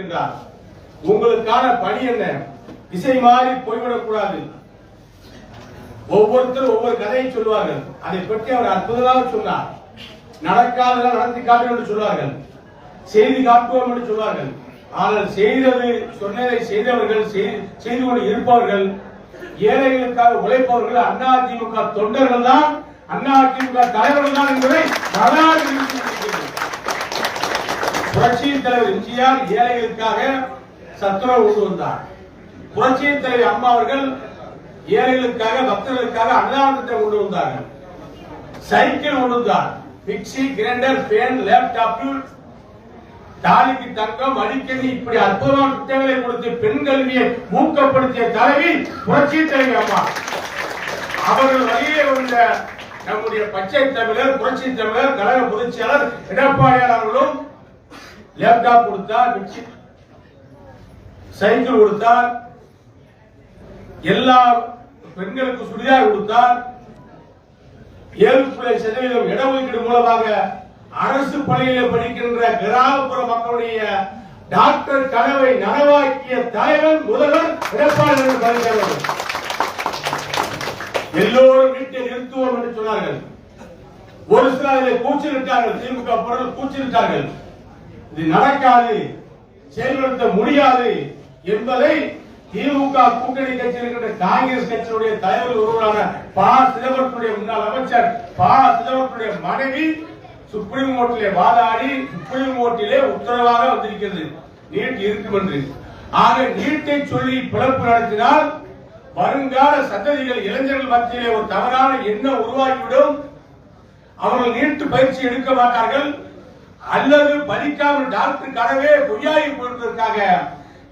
இருக்கின்றார். உங்களுக்கான பணி என்ன? திசை மாறி போய்விடக்கூடாது ஒவ்வொருத்தரும் ஒவ்வொரு கதையை சொல்லுவார்கள். அதை பற்றி அவர் அற்புதமாக சொன்னார். நடக்காதெல்லாம் நடத்தி காட்டும் என்று சொல்வார்கள். செய்தி காட்டுவோம் என்று சொல்வார்கள். ஆனால் செய்தது சொன்னதை செய்தவர்கள் செய்து கொண்டு இருப்பவர்கள் ஏழைகளுக்காக உழைப்பவர்கள் அண்ணா திமுக தொண்டர்கள் தான் அண்ணா திமுக தலைவர்கள் தான் என்பதை வரலாறு புரட்சியின் தலைவர் எம்ஜிஆர் ஏழைகளுக்காக சத்துணவு கொண்டு வந்தார். புரட்சியின் தலைவர் அம்மா அவர்கள் ஏழைகளுக்காக பக்தர்களுக்காக அன்னதானத்தை கொண்டு வந்தார்கள். சைக்கிள் கொண்டு வந்தார். மிக்சி கிரைண்டர் பேன் லேப்டாப் தாலிக்கு தங்கம் அடிக்கடி இப்படி அற்புதமான திட்டங்களை கொடுத்து பெண் கல்வியை ஊக்கப்படுத்திய தலைவி புரட்சி தலைவி அம்மா. அவர்கள் வழியே உள்ள நம்முடைய பச்சை தமிழர் புரட்சி தமிழர் கழக பொதுச் செயலர் எடப்பாடியார் அவர்களும் லேப்டாப் கொடுத்தார் சைக்கிள் கொடுத்தார் எல்லா பெண்களுக்கு சுடிதார் கொடுத்தார் ஏழு புள்ளி சதவீதம் இடஒதுக்கீடு மூலமாக அரசு பள்ளியில படிக்கின்ற கிராமப்புற மக்களுடைய டாக்டர் கனவை நனவாக்கிய தலைவர் முதல்வர் எடப்பாடி பழனிசாமி எல்லோரும் வீட்டை நிறுத்துவோம் என்று சொன்னார்கள். ஒரு சிலர் அதில் கூச்சலிட்டார்கள் திமுக பொருள் கூச்சலிட்டார்கள் இது நடக்காது செயல்படுத்த முடியாது என்பதை திமுக கூட்டணி கட்சியில் இருக்கின்ற காங்கிரஸ் கட்சியுடைய தலைவர் ஒருவரான ப. சிதம்பரத்துடைய முன்னாள் அமைச்சர் ப. சிதம்பரத்துடைய மனைவி சுப்ரீம் கோர்ட்டிலே வாதாடி சுப்ரீம் கோர்ட்டிலே உத்தரவாக வந்திருக்கிறது. நீட் இருக்கும் என்று. ஆக நீட்டை சொல்லி பிழப்பு நடத்தினால் வருங்கால சந்ததிகள் இளைஞர்கள் மத்தியிலே ஒரு தவறான எண்ணம் உருவாகிவிடும். அவர்கள் நீட்டு பயிற்சி எடுக்க மாட்டார்கள். அல்லது பலிக்காமல் டாக்டர் கனவே பொய்யாகி போயிருப்பதற்காக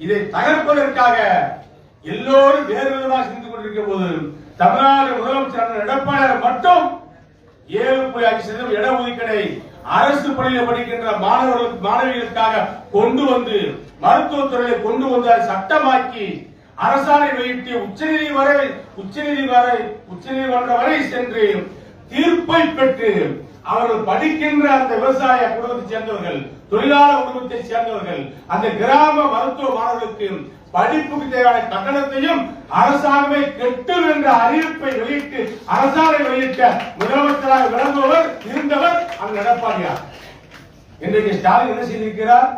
இதை தகர்ப்பதற்காக எல்லோரும் வேறு விதமாக சிந்து கொண்டிருக்கும் போது தமிழ்நாடு முதலமைச்சர் அண்ணன் எடப்பாடியார் மட்டும் ஏழு புள்ளி அஞ்சு சதவீதம் இட ஒதுக்கீடை அரசு பள்ளியில் படிக்கின்ற மாணவர்களுக்கு மாணவிகளுக்காக கொண்டு வந்து மருத்துவத்துறையை கொண்டு வந்து சட்டமாக்கி அரசாணை வெளியிட்டு உச்சநீதி வரை உச்சநீதி வரை உச்சநீதிமன்றம் வரை சென்று தீர்ப்பை பெற்று அவர்கள் படிக்கின்ற அந்த விவசாய குடும்பத்தை சேர்ந்தவர்கள் தொழிலாளர் குடும்பத்தை சேர்ந்தவர்கள் அந்த கிராம மருத்துவ மாணவர்களுக்கு படிப்புக்கு தேவையான கட்டணத்தையும் அரசாங்கமே கெட்டும் என்ற அறிவிப்பை வெளியிட்டு அரசாணை வெளியிட்ட முதலமைச்சராக விளங்குபவர் இருந்தவர் அந்த எடப்பாடியார். இன்றைக்கு ஸ்டாலின் என்ன செய்திருக்கிறார்?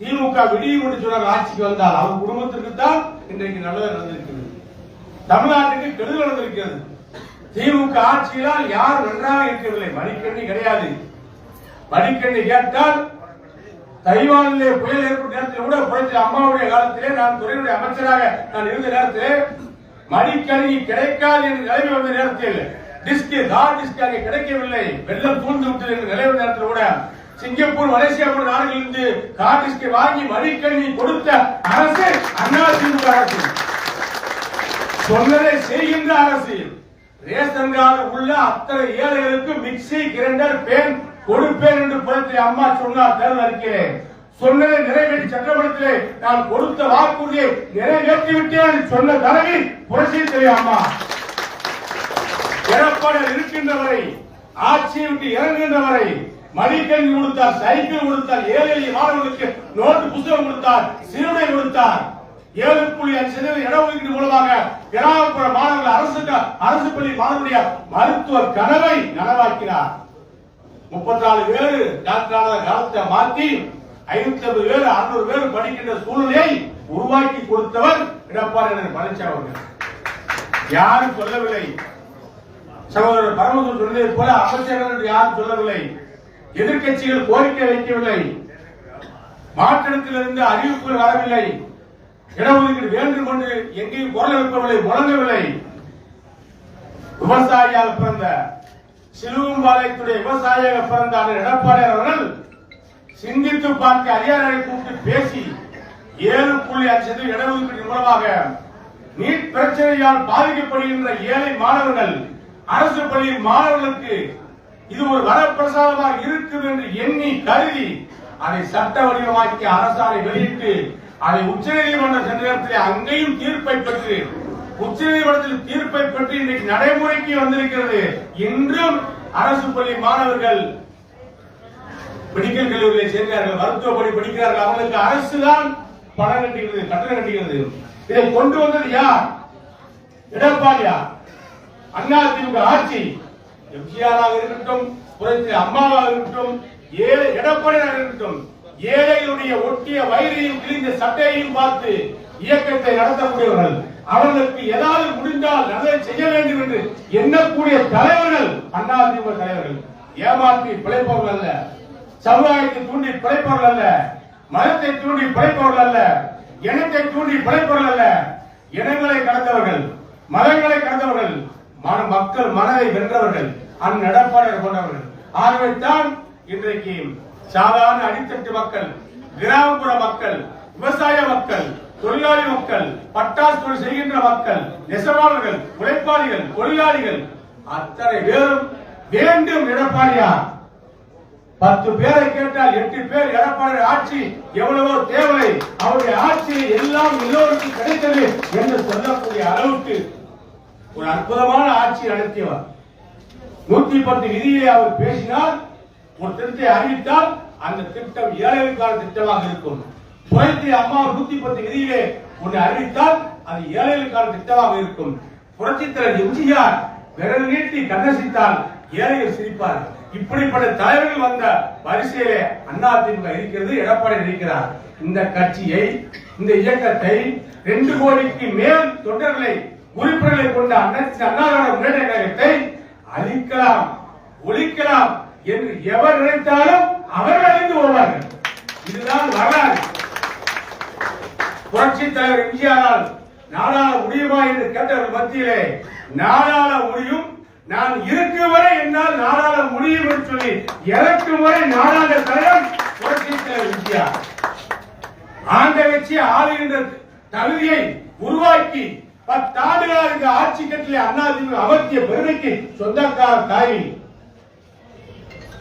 திமுக விடியும் என்று சொன்னார் ஆட்சிக்கு வந்தால் அவர் குடும்பத்திற்கு தான் இன்றைக்கு நல்லது நடந்திருக்கிறது. தமிழ்நாட்டுக்கு கெடுதல் நடந்திருக்கிறது. திமுக ஆட்சியினால் யார் நன்றாக இருக்கவில்லை மணிக்கண்ணி கிடையாது. மடிக்கண்ணி கேட்டால் தைவானிலே புயல் ஏற்பட்ட நேரத்தில் கூட புரட்சி அம்மாவுடைய காலத்திலே நான் துறையுடைய அமைச்சராக நான் இருந்த நேரத்திலே மடிக்கணினி கிடைக்காது என்ற நிலைமை வந்த நேரத்தில் டிஸ்கி ஹார்ட் டிஸ்க் அங்கே கிடைக்கவில்லை. வெள்ளம் சூழ்ந்து விட்டது என்ற நிலை வந்த நேரத்தில் கூட சிங்கப்பூர் மலேசியா போன்ற நாடுகளிலிருந்து ஹார்ட் டிஸ்கை வாங்கி மடிக்கணினி கொடுத்த அரசு அண்ணா திமுக அரசு. சொன்னதை செய்கின்ற அரசு. ரேஷன் கார்டு உள்ள அத்தனை ஏழைகளுக்கு மிக்சி கிரைண்டர் பேன் கொடுப்பேன் என்று புறத்தில் அம்மா சொன்னார் தேர்தல் அறிக்கையிலே. சொன்னதை நிறைவேற்றி சட்டமன்றத்திலே நான் கொடுத்த வாக்குறுதியை நிறைவேற்றி விட்டேன் சொன்ன தலைவி புரட்சி தெரியும் அம்மா. எடப்பாடியார் இருக்கின்றவரை ஆட்சியை விட்டு இறங்குகின்றவரை மடிக்கணி கொடுத்தார் சைக்கிள் கொடுத்தார் ஏழை மாணவர்களுக்கு நோட்டு புத்தகம் கொடுத்தார் சீருடை கொடுத்தார். ஏழு புள்ளி அஞ்சு சதவீதம் இடஒதுக்கீடு மூலமாக கிராமப்புற மாணவர்கள் அரசு அரசு பள்ளி மாணவருடைய மருத்துவ கனவை நனவாக்கினார். முப்பத்தி நாலு பேர் டாக்டரான காலத்தை மாற்றி ஐநூத்தி ஐம்பது பேர் அறுநூறு பேர் படிக்கின்ற சூழ்நிலையை உருவாக்கி கொடுத்தவர் எடப்பாடி பழனிசாமி அவர்கள். யாரும் சொல்லவில்லை. சகோதரர் பரமசூர் சொன்னதை போல அமைச்சர்கள் என்று யாரும் சொல்லவில்லை. எதிர்க்கட்சிகள் கோரிக்கை வைக்கவில்லை. மாற்றிடத்திலிருந்து அறிவிப்புகள் வரவில்லை. இடஒதுக்கீடு வேண்டும் என்று எங்கேயும் குரல் எழுப்பவில்லை முழங்கவில்லை. விவசாயியாக பிறந்த சிலுவம்பாளையத்துடைய விவசாயியாக பிறந்த அண்ணன் எடப்பாடியார் அவர்கள் சிந்தித்து பார்க்க அதிகாரிகளை கூப்பிட்டு பேசி ஏழு புள்ளி அஞ்சு சதவீத இடஒதுக்கீடு மூலமாக நீட் பிரச்சனையால் பாதிக்கப்படுகின்ற ஏழை மாணவர்கள் அரசு பள்ளியில் மாணவர்களுக்கு இது ஒரு வரப்பிரசாதமாக இருக்கும் என்று எண்ணி கருதி அதை சட்ட வடிவமாக்கி அரசாணை வெளியிட்டு அதை உச்சநீதிமன்ற சென்ற நேரத்தில் அங்கேயும் தீர்ப்பை பெற்று உச்சநீதிமன்றத்தில் தீர்ப்பை பெற்று இன்றைக்கு நடைமுறைக்கு வந்திருக்கிறது இன்றும் அரசு பள்ளி மாணவர்கள் மெடிக்கல் கல்லூரியில் சேர்கிறார்கள் மருத்துவ படி படிக்கிறார்கள். அவர்களுக்கு அரசு தான் பணம் கட்டுகிறது கட்டணம் கட்டுகிறது. இதை கொண்டு வந்தது யார்? எடப்பாடியா அண்ணா திமுக ஆட்சி. எம்ஜிஆராக இருக்கட்டும் அம்மாவாக இருக்கட்டும் ஏ எடப்பாடியாக இருக்கட்டும் ஏழைகளுடைய ஒட்டிய வயிறையும் கிழிந்த சட்டையையும் பார்த்து இயக்கத்தை நடத்தக்கூடியவர்கள் அவர்களுக்கு ஏதாவது முடிந்தால் நல்லதை செய்ய வேண்டும் என்று எண்ணக்கூடிய தலைவர்கள் அண்ணா திமுக தலைவர்கள். ஏமாற்றி பிழைப்பவர்கள் அல்ல. சமுதாயத்தை தூண்டி பிழைப்பவர்கள் அல்ல. மதத்தை தூண்டி பிழைப்பவர்கள் அல்ல. இனத்தை தூண்டி பிழைப்பவர்கள் அல்ல. இனங்களை கடந்தவர்கள் மதங்களை கடந்தவர்கள் மன- மக்கள் மனதை வென்றவர்கள் அந்நடப்பாளர் கொண்டவர்கள். ஆகவே தான் இன்றைக்கு சாதாரண அடித்தட்டு மக்கள் கிராமப்புற மக்கள் விவசாய மக்கள் தொழிலாளி மக்கள் பட்டாசு தொழில் செய்கின்ற மக்கள் நெசவாளர்கள் உழைப்பாளிகள் தொழிலாளிகள் அத்தனை பேரும் வேண்டும் எடப்பாடியார். பத்து பேரை கேட்டால் எட்டு பேர் எடப்பாடி ஆட்சி எவ்வளவோ தேவை அவருடைய ஆட்சி எல்லாம் எல்லோருக்கும் கிடைத்தது என்று சொல்லக்கூடிய அளவுக்கு ஒரு அற்புதமான ஆட்சி நடத்தியவர். நூத்தி பத்து விதியை அவர் பேசினால் ஒரு திட்டத்தை அறிவித்தால் அந்த திட்டம் ஏழைகளுக்கான திட்டமாக இருக்கும். புரட்சி அம்மா நூத்தி பத்து விதியிலே ஒன்று அறிவித்தால் அது ஏழைகளுக்கான திட்டமாக இருக்கும். புரட்சி தலைவர் எம்ஜிஆர் விரல் நீட்டி கண்டசித்தால் ஏழைகள் சிரிப்பார். இப்படிப்பட்ட தலைவர்கள் வந்த வரிசையிலே அண்ணா திமுக இருக்கிறது எடப்பாடி இருக்கிறார். இந்த கட்சியை இந்த இயக்கத்தை ரெண்டு கோடிக்கு மேல் தொண்டர்களை உறுப்பினர்களை கொண்ட அனைத்து அண்ணாவிட முன்னேற்ற கழகத்தை அழிக்கலாம் ஒழிக்கலாம். என்று எவர் நினைத்தாலும் அவர்கள் அழிந்து கொள்வார்கள். இதுதான் வரலாறு. புரட்சி தலைவர் எம்ஜிஆரால் நாடாள முடியுமா என்று கேட்டவர் மத்தியிலே நாடாள முடியும் நான் இருக்கும் வரை என்னால் நாடாள முடியும் என்று சொல்லி இறக்கும் வரை நாடாள தலைவர் புரட்சி தலைவர் எம்ஜிஆர். ஆண்ட வச்சு ஆளுகின்ற தகுதியை உருவாக்கி பத்தாண்டுகளாக இந்த ஆட்சி கட்டிலே அதிமுக அமர்த்திய பெருமைக்கு சொந்தக்கார தாய்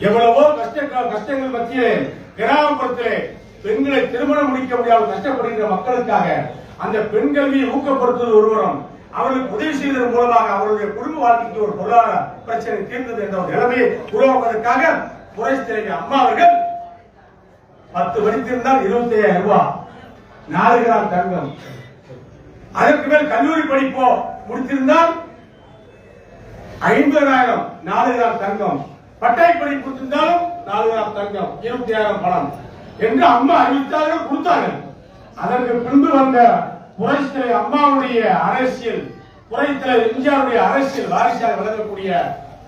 எவ்வளவோ கஷ்ட கஷ்டங்கள் மத்தியிலே கிராமப்புறத்திலே பெண்களை திருமணம் முடிக்க முடியாமல் கஷ்டப்படுகின்ற மக்களுக்காக அந்த பெண் கல்வியை ஊக்கப்படுத்துவது ஒருவரும் அவர்களுக்கு உதவி செய்வதன் மூலமாக அவருடைய குடும்ப வாழ்க்கைக்கு ஒரு பொருளாதார பிரச்சனை தீர்ந்தது என்ற ஒரு நிலைமையை உருவாக்குவதற்காக புரட்சி அம்மா அவர்கள் பத்து படித்திருந்தால் இருபத்தி ஐயாயிரம் ரூபாய் நாலு கிராம் தங்கம். அதற்கு மேல் கல்லூரி படிப்போ முடித்திருந்தால் ஐம்பதாயிரம் நாலு கிராம் தங்கம். பட்டாய் படிப்பு கொடுத்திருந்தாலும் நாலு கிராம் தங்கம் இருபத்தி ஆயிரம் பணம் என்று அம்மா அறிவித்தார்கள் கொடுத்தார்கள். அதற்கு பின்பு வந்த புரட்சித்தலை அம்மாவுடைய அரசியல் புரட்சித்தலை எம்ஜிஆருடைய அரசியல் வாரிசாக விளங்கக்கூடிய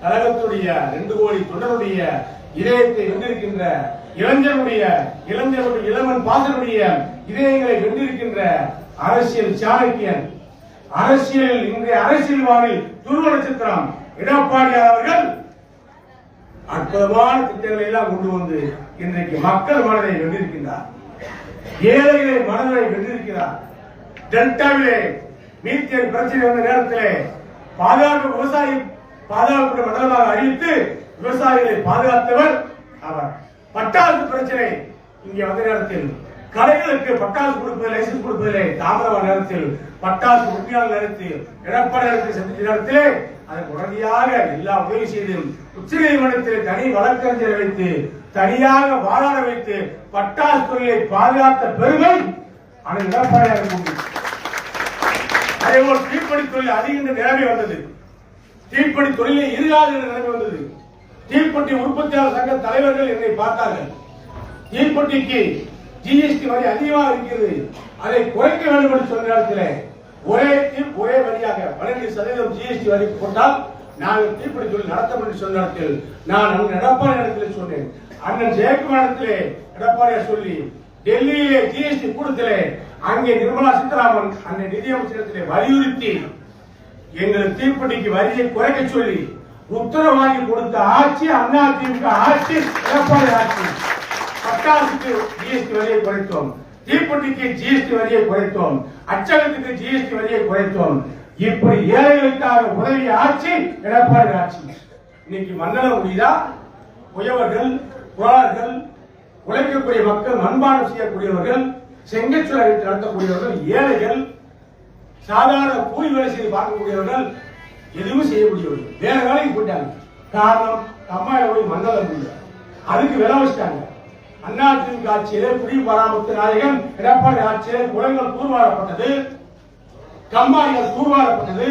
கழகத்துடைய ரெண்டு கோடி தொண்டருடைய இதயத்தை வென்றிருக்கின்ற இளைஞருடைய இளைஞருடைய இளவன் பாசனுடைய இதயங்களை வென்றிருக்கின்ற அரசியல் சாணக்கியன் அரசியல் இன்றைய அரசியல் துருவ நட்சத்திரம் எடப்பாடியார் அவர்கள் அற்புதமான திட்டங்களை எல்லாம் கொண்டு வந்து இன்றைக்கு மக்கள் மனதை வென்றிருக்கின்றார். ஏழைகளை மனதை வென்றிருக்கிறார். டெல்டாவிலே மீத்தேன் பிரச்சனை வந்த நேரத்திலே பாதுகாப்பு விவசாயி பாதுகாப்பு மண்டலமாக அறிவித்து விவசாயிகளை பாதுகாத்தவர் அவர். பட்டாசு பிரச்சனை இங்கே வந்த நேரத்தில் கடைகளுக்கு பட்டாசு கொடுப்பதில் லைசன்ஸ் கொடுப்பதிலே தாமதமான நேரத்தில் பட்டாசு உரிமையாளர் நேரத்தில் எடப்பாடி நேரத்தில் சந்தித்த நேரத்திலே அதற்கு உடனடியாக எல்லா உதவி செய்தும் உச்ச நீதிமன்றத்தில் தனி வழக்கறிஞரை வைத்து தனியாக வாழாட வைத்து பட்டாசு தொழிலை பாதுகாத்த பெருமை ஆனால் எடப்பாடியாக அதே போல் தீப்படி தொழில் அதிகின்ற நிலைமை வந்தது. தீப்படி தொழிலை இருக்காது என்ற நிலைமை வந்தது. தீப்பெட்டி உற்பத்தியாளர் சங்க தலைவர்கள் என்னை பார்த்தார்கள். தீப்பெட்டிக்கு ஜிஎஸ்டி வரி அதிகமாக இருக்கிறது. அதை குறைக்க வேண்டும் என்று சொன்ன நேரத்தில் ஒரே தீ- ஒரே வரியாக பன்னெண்டு சதவீதம் ஜிஎஸ்டி வரி போட்டால் நான் தீப்படி சொல்லி நடத்த என்று சொன்ன நான் அண்ணன் எடப்பாடி இடத்தில் சொன்னேன். அண்ணன் ஜெயக்குமார் இடத்திலே எடப்பாடியார் சொல்லி டெல்லியிலே ஜிஎஸ்டி கூட்டத்திலே அங்கே நிர்மலா சீதாராமன் அந்த நிதியமைச்சரத்திலே வலியுறுத்தி எங்கள் தீப்பெட்டிக்கு வரியை குறைக்க சொல்லி உத்தரவு வாங்கி கொடுத்த ஆட்சி அண்ணா திமுக ஆட்சி எடப்பாடி ஆட்சி. பட்டாசுக்கு ஜிஎஸ்டி வரியை குறைத்தோம். தீப்பெட்டிக்கு ஜிஎஸ்டி வரியை குறைத்தோம். அச்சகத்துக்கு ஜிஎஸ்டி வரியை குறைத்தோம். இப்படி ஏழைகளுக்காக உதவிய ஆட்சி எடப்பாடி ஆட்சி. இன்னைக்கு மன்னன முடியுதா உயவர்கள் புலாளர்கள் உழைக்கக்கூடிய மக்கள் மண்பானம் செய்யக்கூடியவர்கள் செங்கச்சுவரை நடத்தக்கூடியவர்கள் ஏழைகள் சாதாரண கூலி வேலை செய்து பார்க்கக்கூடியவர்கள் எதுவும் செய்ய முடியவில்லை. வேற வேலைக்கு போயிட்டாங்க. காரணம் அம்மா போய் மண்டலம் முடியல. அதுக்கு விலை வச்சிட்டாங்க. அதிமுக ஆட்சியிலே குடிமராமத்து நாயகன் எடப்பாடி ஆட்சியிலே குளங்கள் தூர்வாரப்பட்டது. கம்மாய்கள் தூர்வாரப்பட்டது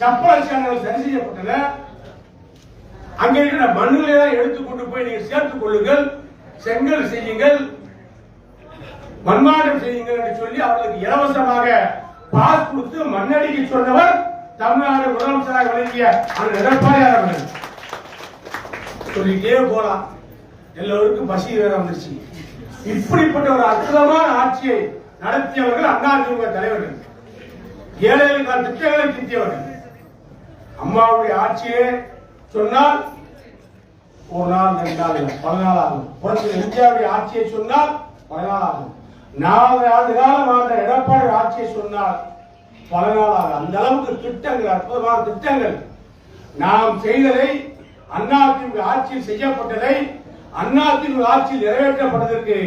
சப்பள சேனல்கள் சரி செய்யப்பட்டது. அங்க இருக்கிற மண்ணுகளை எல்லாம் எடுத்து கொண்டு போய் நீங்க சேர்த்துக் கொள்ளுங்கள் செங்கல் செய்யுங்கள் மண்மாடம் செய்யுங்கள் என்று சொல்லி அவர்களுக்கு இலவசமாக பாஸ் கொடுத்து மண்ணடிக்க சொன்னவர் தமிழ்நாடு முதலமைச்சராக விளங்கிய அந்த எடப்பாடியார் அவர்கள். சொல்லிட்டே போலாம். எல்லோருக்கும் பசி வேற வந்துருச்சு. இப்படிப்பட்ட ஒரு அற்புதமான ஆட்சியை நடத்தியவர்கள் அதிமுக தலைவர்கள். ஏழைகளுக்கான திட்டங்களை திட்டியவர்கள் அம்மாவுடைய ஆட்சியே சொன்னால் ஒரு நாள் ரெண்டு நாள் இல்லை பல நாள் ஆகும் புரட்சி இந்தியாவுடைய ஆட்சியை சொன்னால் பல நாள் ஆகும் நாலு ஆண்டு காலம் ஆண்ட எடப்பாடி ஆட்சியை சொன்னால் பல நாள் ஆகும் அந்த அளவுக்கு திட்டங்கள் அற்புதமான திட்டங்கள். நாம் செய்ததை அதிமுக ஆட்சியில் செய்யப்பட்டதை அதிமுக ஆட்சியில் நிறைவேற்றப்பட்டதற்கு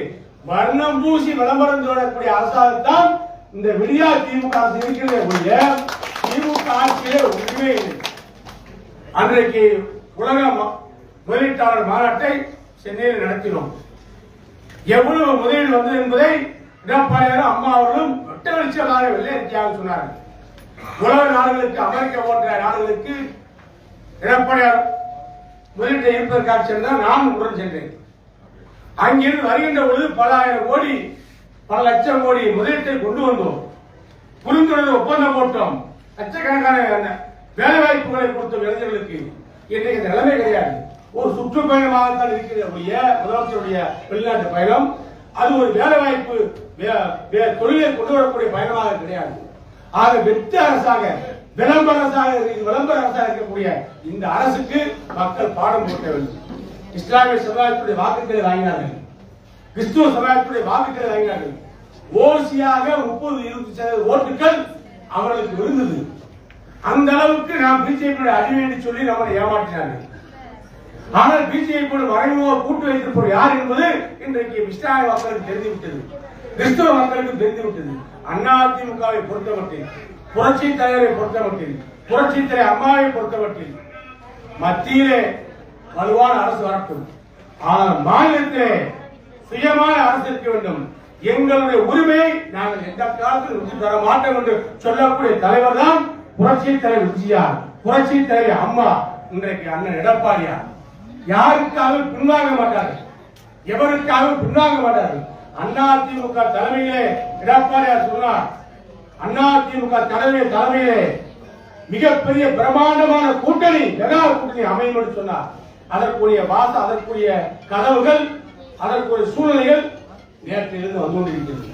வர்ணம் பூசி விளம்பரம் சொல்லக்கூடிய அரசாங்கத்தான் இந்த விடியா திமுக அரசு இருக்கிறதே ஒழிய திமுக ஆட்சியிலே ஒன்றுமே இல்லை. அன்றைக்கு உலக ம- முதலீட்டாளர் மாநாட்டை சென்னையில் நடத்தினோம். எவ்வளவு முதலீடு வந்தது என்பதை எடப்பாடியாரும் அம்மா அவர்களும் வெட்ட வெளிச்சமாக வெள்ளை அறிக்கையாக சொன்னார்கள். உலக நாடுகளுக்கு அமெரிக்கா போன்ற நாடுகளுக்கு எடப்பாடியார் முதலீட்டை இருப்பதற்காக சென்றால் நான் உடன் சென்றேன். அங்கிருந்து வருகின்ற பொழுது பல ஆயிரம் கோடி பல லட்சம் கோடி முதலீட்டை கொண்டு வந்தோம். புரிந்துணர்வு ஒப்பந்தம் போட்டோம். லட்சக்கணக்கான வேலை வாய்ப்புகளை கொடுத்த இளைஞர்களுக்கு இன்றைக்கு இந்த நிலைமை கிடையாது. ஒரு சுற்றுப்பயணமாகத்தான் இருக்கிற ஒழிய முதலமைச்சருடைய வெளிநாட்டு பயணம். அது ஒரு வேலை வாய்ப்பு தொழிலை கொண்டு வரக்கூடிய பயணமாக கிடையாது. ஆக வெற்றி அரசாக விளம்பர அரசாக விளம்பர அரசாக இருக்கக்கூடிய இந்த அரசுக்கு மக்கள் பாடம் போட்ட வேண்டும். இஸ்லாமிய சமுதாயத்துடைய வாக்குகளை வாங்கினார்கள். கிறிஸ்துவ சமுதாயத்துடைய வாக்குகளை வாங்கினார்கள் ஓசியாக முப்பது இருபத்தி சதவீத ஓட்டுகள் அவர்களுக்கு இருந்தது. அந்த அளவுக்கு நாம் பிஜேபியுடைய அடிமை என்று சொல்லி நம்மளை ஏமாற்றினார்கள். ஆனால் பிஜேபி மறைமுக கூட்டு வைத்திருப்பவர் யார் என்பது இன்றைக்கு இஸ்லாமிய மக்களுக்கு தெரிந்துவிட்டது. கிறிஸ்துவ மக்களுக்கு தெரிந்துவிட்டது. அதிமுகவை பொறுத்தமட்டில் புரட்சி தலைவரை பொறுத்தமட்டில் புரட்சி தலைவர் அம்மாவை பொறுத்தமட்டில் மத்தியிலே வலுவான அரசு வரட்டும். ஆனால் மாநிலத்திலே சுயமான அரசு இருக்க வேண்டும். எங்களுடைய உரிமையை நாங்கள் எந்த காலத்தில் விட்டு தர மாட்டோம் என்று சொல்லக்கூடிய தலைவர் தான் புரட்சி தலைவர் விஜயார் புரட்சி தலைவர் அம்மா இன்றைக்கு அண்ணன் எடப்பாடியார். யாருக்காக பின்வாங்க மாட்டார்கள். எவருக்காக பின்வாங்க மாட்டார்கள். அண்ணா திமுக தலைமையிலே எடப்பாடியார் சொன்னார். அண்ணா திமுக தலைமை தலைமையிலே மிகப்பெரிய பிரம்மாண்டமான கூட்டணி மெகா கூட்டணி அமையும் என்று சொன்னார். அதற்குரிய வாச அதற்குரிய கதவுகள் அதற்குரிய சூழ்நிலைகள் நேற்றிலிருந்து வந்து கொண்டிருக்கிறது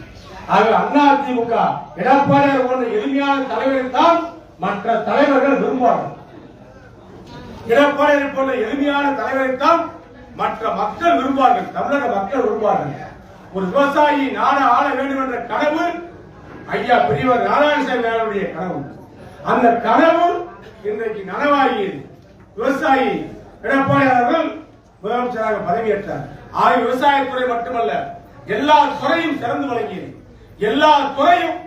ஆக அண்ணா திமுக எடப்பாடியார் போன்ற எளிமையான தலைவரை தான் மற்ற தலைவர்கள் விரும்புவார்கள். எடப்பாடியார் போன்ற எளிமையான தலைவரைத்தான் மற்ற மக்கள் விரும்புவார்கள் தமிழக மக்கள் விரும்புவார்கள். ஒரு விவசாயி நாட ஆள வேண்டும் என்ற கனவு ஐயா பெரியவர் நாராயணசாமி அவருடைய கனவு. அந்த கனவு இன்றைக்கு நனவாகியது விவசாயி எடப்பாடி அவர்கள் முதலமைச்சராக பதவியேற்றார். ஆய் விவசாயத்துறை மட்டுமல்ல எல்லா துறையும் சிறந்து வழங்கியது எல்லா துறையும்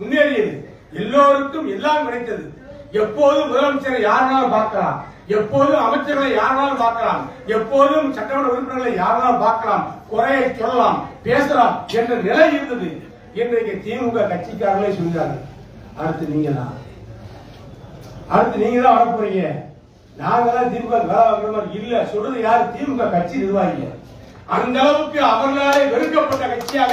முன்னேறியது. எல்லோருக்கும் எல்லாம் கிடைத்தது. எப்போதும் முதலமைச்சரை யாருனாலும் பார்க்கலாம். எப்போதும் அமைச்சர்களை யாருனாலும் பார்க்கலாம். எப்போதும் சட்டமன்ற உறுப்பினர்களை யாருனாலும் பார்க்கலாம். குறையை சொல்லலாம் பேசலாம் என்ற நிலை இருந்தது. இன்றைக்கு திமுக கட்சிக்காரர்களே சொல்கிறார்கள் அடுத்து நீங்க தான் அடுத்து நீங்க தான் வரப்போறீங்க. நாங்களாம் திமுக இல்ல. சொல்றது யார்? திமுக கட்சி நிர்வாகிகள். அந்த அளவுக்கு அவர்களாலே வெறுக்கப்பட்ட கட்சியாக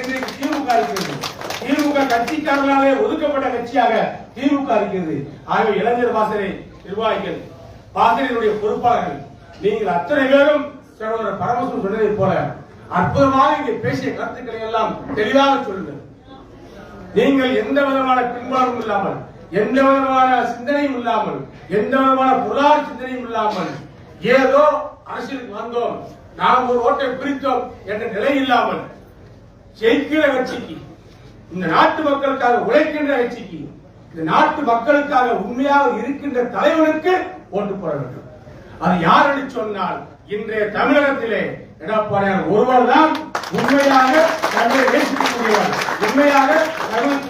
இன்றைக்கு திமுக இருக்கிறது. திமுக கட்சிக்காரர்களாலே ஒதுக்கப்பட்ட கட்சியாக திமுக இருக்கிறது. ஆகவே இளைஞர் வாசனை நிர்வாகிகள் வாசனையினுடைய பொறுப்பாளர்கள் நீங்கள் அத்தனை பேரும் சகோதரர் பரமசிவம் சொன்னதை போல அற்புதமாக இங்கே பேசிய கருத்துக்களை எல்லாம் தெளிவாக சொல்லுங்கள். நீங்கள் எந்த விதமான பின்பாடும் இல்லாமல் எந்த விதமான சிந்தனையும் இல்லாமல் எந்த விதமான பொருளாதார சிந்தனையும் இல்லாமல் ஏதோ அரசியலுக்கு வந்தோம். நாம் ஒரு ஓட்டை பிரித்தோம் என்ற நிலை இல்லாமல் ஜெயிக்கிற கட்சிக்கு இந்த நாட்டு மக்களுக்காக உழைக்கின்ற கட்சிக்கு இந்த நாட்டு மக்களுக்காக உண்மையாக இருக்கின்ற தலைவனுக்கு ஓட்டு போட வேண்டும். அது யார் என்று சொன்னால் இன்றைய தமிழகத்திலே எடப்பாடியார் ஒருவர் தான் உண்மையாக தமிழை நேசிக்கக்கூடியவர். உண்மையாக தமிழுக்கு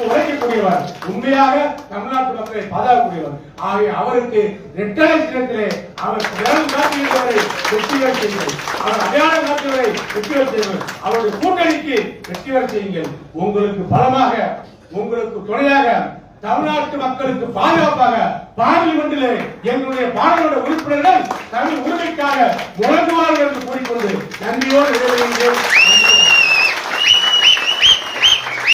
உழைக்கக்கூடியவர் உண்மையாக தமிழ்நாட்டு மக்களை பாதுகாக்கக்கூடியவர் ஆகிய அவருக்கு இரட்டை சின்னத்திலே அவர் விரல் காட்டுகிறவரை வெற்றி பெற செய்யுங்கள். அவர் அடையாளம் காட்டியவரை வெற்றி பெற செய்யுங்கள். அவருடைய கூட்டணிக்கு வெற்றி பெற செய்யுங்கள். உங்களுக்கு பலமாக உங்களுக்கு துணையாக தமிழ்நாட்டு மக்களுக்கு பாதுகாப்பாக பார்லிமெண்டிலே எங்களுடைய பாடலோட உறுப்பினர்கள் தமிழ் உரிமைக்காக முழங்குவார்கள் என்று கூறிக்கொண்டு நன்றியோடு